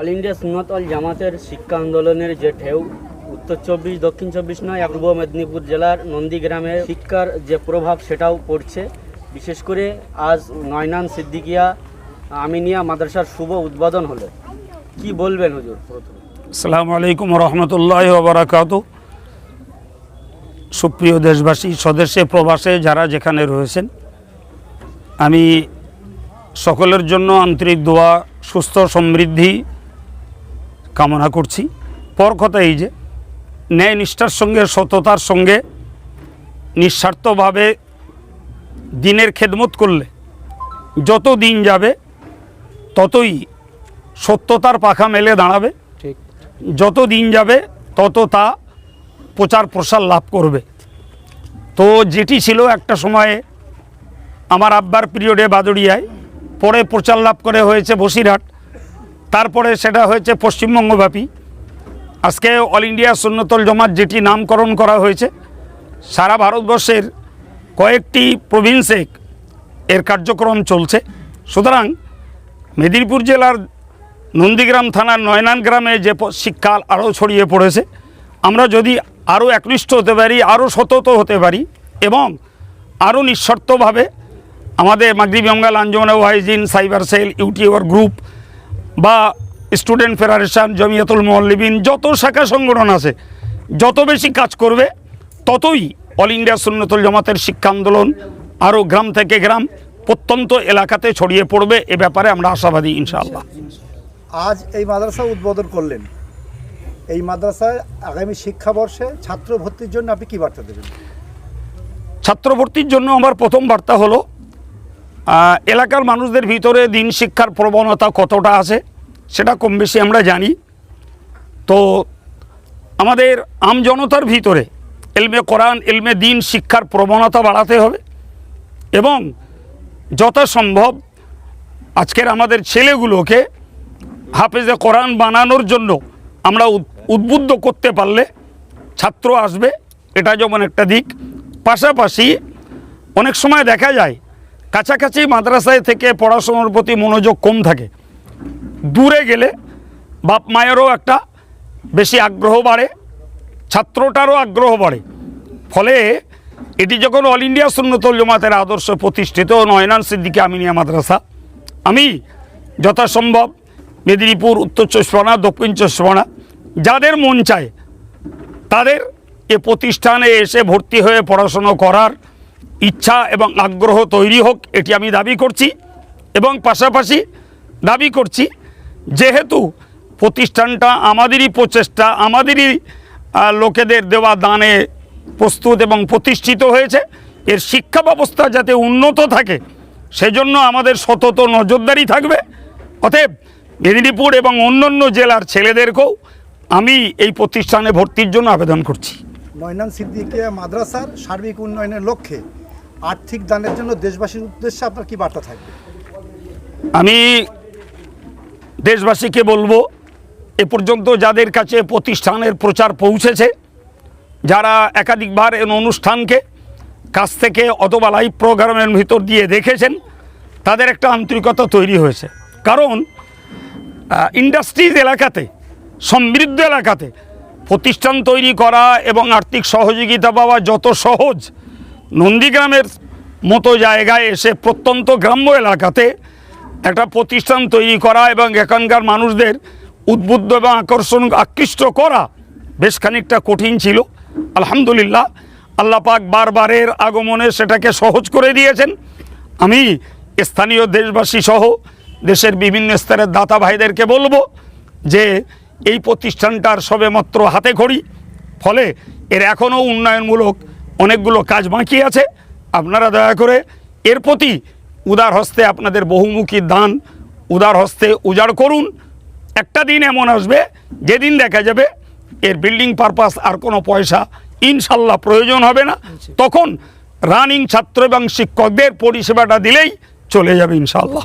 All India সুন্নতল জামাতের শিক্ষা আন্দোলনের যে ঢেউ, উত্তর চব্বিশ, দক্ষিণ চব্বিশ নয়, পূর্ব মেদিনীপুর জেলার নন্দীগ্রামে শিক্ষার যে প্রভাব সেটাও পড়ছে। বিশেষ করে আজ নয়নান সিদ্দিকিয়া, আমিনিয়া মাদ্রাসার শুভ উদ্বোধন হলো। কি বলবেন হুজুর আসসালামু আলাইকুম রহমতুল্লাহ বারাকাত সুপ্রিয় দেশবাসী, স্বদেশে, প্রবাসে যারা যেখানে রয়েছেন, আমি সকলের জন্য আন্তরিক দোয়া, সুস্থ সমৃদ্ধি কামনা করছি। পর কথা এই যে ন্যায় নিষ্ঠার সঙ্গে সততার সঙ্গে নিঃস্বার্থভাবে দিনের খেদমত করলে যত দিন যাবে ততই সত্যতার পাখা মেলে দাঁড়াবে। ঠিক। যত দিন যাবে তত তা প্রচার প্রসার লাভ করবে। তো যেটি ছিল একটা সময়ে আমার আব্বার পিরিয়ডে বাদুড়িয়ায় পরে প্রচার লাভ করে হয়েছে বসিরহাট। তারপরে সেটা হয়েছে পশ্চিমবঙ্গব্যাপী। আজকে অল ইন্ডিয়া সুন্নতল জমাত যেটি নামকরণ করা হয়েছে, সারা ভারতবর্ষের কয়েকটি প্রভিন্সে এর কার্যক্রম চলছে। সুতরাং মেদিনীপুর জেলার নন্দীগ্রাম থানার নয়নান গ্রামে যে শিক্ষা আরও ছড়িয়ে পড়েছে, আমরা যদি আরও একনিষ্ঠ হতে পারি, আরও সতত হতে পারি এবং আরও নিঃশর্তভাবে আমাদের Maghrib Bengal Anjuman Waizin, cyber cell, YouTuber group বা স্টুডেন্ট ফেডারেশন জমিয়াতুল মল্লিবিন যত শাখা সংগঠন আছে যত বেশি কাজ করবে ততই অল ইন্ডিয়া সুন্নতুল জমাতের শিক্ষা আন্দোলন আরও গ্রাম থেকে গ্রাম প্রত্যন্ত এলাকাতে ছড়িয়ে পড়বে এ ব্যাপারে আমরা আশাবাদী ইনশাআল্লাহ। আজ এই মাদ্রাসা উদ্বোধন করলেন। এই মাদ্রাসায় আগামী শিক্ষাবর্ষে ছাত্র ভর্তির জন্য আপনি কি বার্তা দেবেন? ছাত্র ভর্তির জন্য আমার প্রথম বার্তা হলো এলাকার মানুষদের ভিতরে দিন শিক্ষার প্রবণতা কতটা আছে সেটা কম বেশি আমরা জানি। তো আমাদের আমজনতার ভিতরে এলমে কোরআন, এলমে দিন শিক্ষার প্রবণতা বাড়াতে হবে এবং যথাসম্ভব আজকের আমাদের ছেলেগুলোকে হাফেজে কোরআন বানানোর জন্য আমরা উদ- উদ্বুদ্ধ করতে পারলে ছাত্র আসবে, এটা যেমন একটা দিক। পাশাপাশি অনেক সময় দেখা যায় কাছাকাছি মাদ্রাসায় থেকে পড়াশোনার প্রতি মনোযোগ কম থাকে। দূরে গেলে বাপ মায়েরও একটা বেশি আগ্রহ বাড়ে, ছাত্রটারও আগ্রহ বাড়ে। ফলে এটি যখন অল ইন্ডিয়া সুন্নতল জমাতের আদর্শ প্রতিষ্ঠিত নয়নান সিদ্দিকে আমিনিয়া মাদ্রাসা, আমি যথাসম্ভব মেদিনীপুর, উত্তর চব্বিশ দক্ষিণ চব্বিশ যাদের মন চায়, তাদের এ প্রতিষ্ঠানে এসে ভর্তি হয়ে পড়াশুনো করার ইচ্ছা এবং আগ্রহ তৈরি হোক, এটি আমি দাবি করছি। এবং পাশাপাশি দাবি করছি, যেহেতু প্রতিষ্ঠানটা আমাদেরই প্রচেষ্টা, আমাদেরই লোকেদের দেওয়া দানে প্রস্তুত এবং প্রতিষ্ঠিত হয়েছে, এর শিক্ষা ব্যবস্থা যাতে উন্নত থাকে, সেজন্য আমাদের সতত নজরদারি থাকবে। অতএব মেদিনীপুর এবং অন্যান্য জেলার ছেলেদেরকেও আমি এই প্রতিষ্ঠানে ভর্তির জন্য আবেদন করছি। নয়নান সিদ্দিকিয়া মাদ্রাসার সার্বিক উন্নয়নের লক্ষ্যে আর্থিক দানের জন্য দেশবাসীর উদ্দেশ্যে আপনার কি বার্তা থাকবে? আমি দেশবাসীকে বলব, এ পর্যন্ত যাদের কাছে প্রতিষ্ঠানের প্রচার পৌঁছেছে, যারা একাধিকবার এই অনুষ্ঠানকে কাছ থেকে অথবা লাইভ প্রোগ্রামের ভিতর দিয়ে দেখেছেন, তাদের একটা আন্তরিকতা তৈরি হয়েছে। কারণ ইন্ডাস্ট্রিজ এলাকাতে, সমৃদ্ধ এলাকাতে প্রতিষ্ঠান তৈরি করা এবং আর্থিক সহযোগিতা পাওয়া যত সহজ নন্দীগ্রামের মতো জায়গায় এসে প্রত্যন্ত গ্রাম্য এলাকাতে একটা প্রতিষ্ঠান তৈরি করা এবং এখানকার মানুষদের উদ্বুদ্ধ এবং আকর্ষণ, আকৃষ্ট করা বেশ খানিকটা কঠিন ছিল। আলহামদুলিল্লাহ, আল্লাহ পাক বারবারের আগমনে সেটাকে সহজ করে দিয়েছেন। আমি স্থানীয় দেশবাসী সহ দেশের বিভিন্ন স্তরের দাতা ভাইদেরকে বলব যে এই প্রতিষ্ঠানটার সবেমাত্র হাতে খড়ি ফলে এর এখনও উন্নয়নমূলক অনেকগুলো কাজ বাকি আছে। আপনারা দয়া করে এর প্রতি উদার হস্তে আপনাদের বহুমুখী দান, উদার হস্তে উজাড় করুন। একটা দিন এমন আসবে, যেদিন দেখা যাবে এর বিল্ডিং পারপাস আর কোনো পয়সা ইনশাল্লাহ প্রয়োজন হবে না। তখন রানিং ছাত্র এবং শিক্ষকদের পরিষেবাটা দিলেই চলে যাবে ইনশাল্লাহ।